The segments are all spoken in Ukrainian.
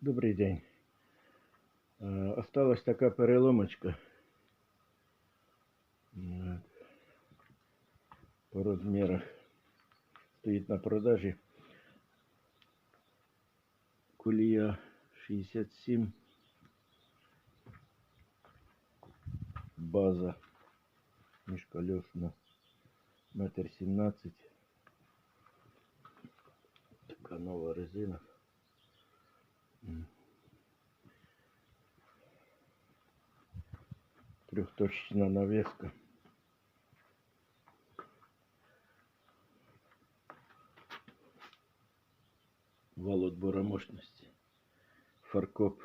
Добрий день. Е, Осталась така переломочка. От. По розмірах. Стоїть на продажі. Кулія 67. База міжкольосна метр сімнадцять. Така нова резина. Трехточечная навеска. Вал отбора мощности. Фаркоп.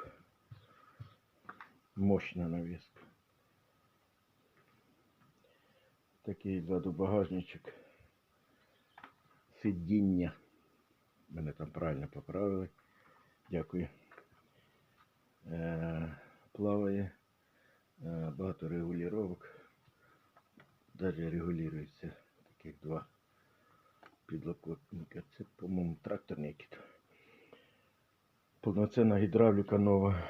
Мощная навеска. Такий ззаду багажничок. Сидіння. Мене там правильно поправили. Дякую. Е, плаває. Е, багато регулювання. Даже регулюється таких два підлокотника. Це, по-моєму, тракторний який-то. Повноцінна гідравліка нова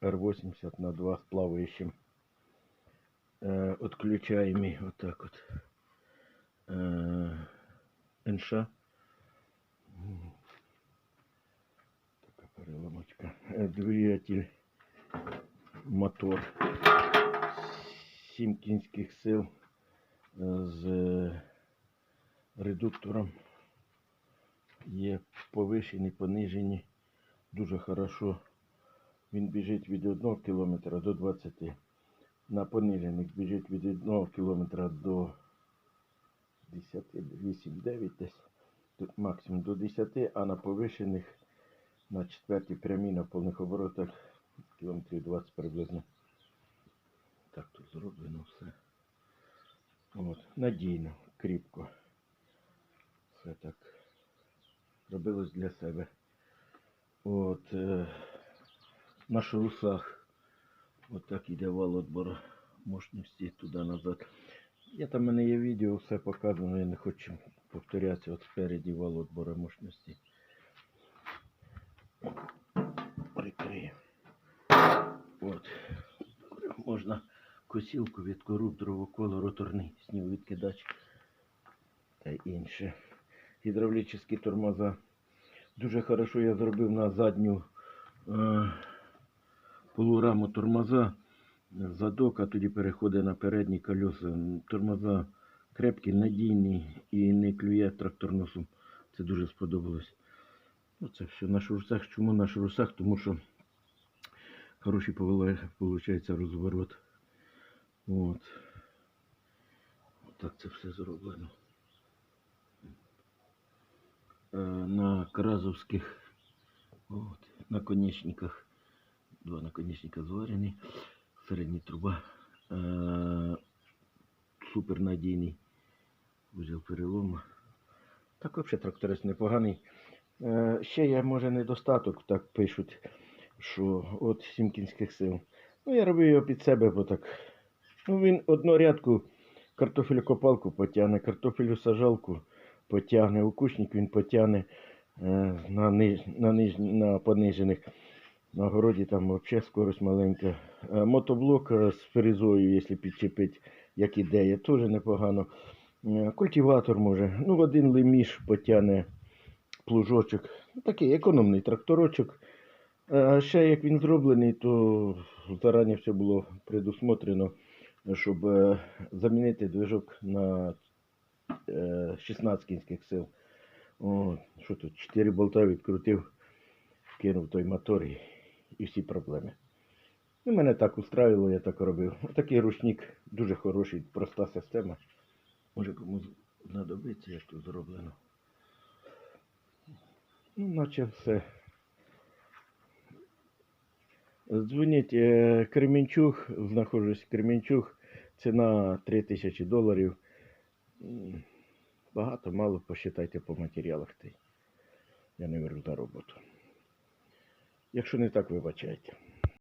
R80 на 2 з плаваючим. Е, отключаємі отак от. Е, НШ. Така переломочка. Е, Двигатель, мотор. 7 кінських сил е, з редуктором. Є повишені, понижені. Дуже хорошо. Він біжить від 1 км до 20. На понижених біжить від 1 км до 10, 8, 9 десь. Тут максимум до 10, а на повишених на четвертій прямій на повних оборотах кілометрів 20 приблизно. Так тут зроблено все. От, надійно, кріпко. Все так. Робилось для себе. От, е, на шрусах от іде вал отбору мощності туди-назад. Я там в мене є відео, все показано, я не хочу повторятися. От спереді вал отбору мощності. Прикрию. От. Можна косілку від корупторового колу, роторний сніговідкидач та інше. Гідравлічні тормоза. Дуже хорошо я зробив на задню е, полураму тормоза. Задок, а тоді переходить на передні колеса. Тормоза крепкі, надійні і не клює трактор носом. Це дуже сподобалось. Ну, це все на шрусах. Чому на шрусах? Тому що хороший виходить розворот. От. Так це все зроблено. Е, на кразовських от, наконечниках. Два наконечника зварені. Середня труба. Е, супер надійний. Узел перелому. Так взагалі тракторист непоганий. Е, ще є, може, недостаток, так пишуть, що от сімкінських сил. Ну, я робив його під себе, бо так. Ну, він однорядку картофелькопалку потягне, картофелю сажалку потягне, укушник він потягне е, на, ниж, на, ниж, на понижених. На городі там взагалі скорость маленька. Е, мотоблок з фрезою, якщо підчепити, як ідея, теж непогано. Культиватор може. Ну, один леміш потягне плужочок. Ну, Такий економний тракторочок. Е, А ще як він зроблений, то зарані все було предусмотрено, щоб е, замінити движок на е, 16 кінських сил. О, що тут? 4 болта відкрутив, кинув той мотор і, і всі проблеми. Ну, мене так устраювало, я так робив. Такий ручник дуже хороший, проста система. Може комусь знадобиться, як тут зроблено. Ну, наче все. Дзвоніть е, Кременчуг, знаходжусь Кременчуг, ціна 3000 доларів. Багато, мало, посчитайте по матеріалах. Я не беру на роботу. Якщо не так, вибачайте.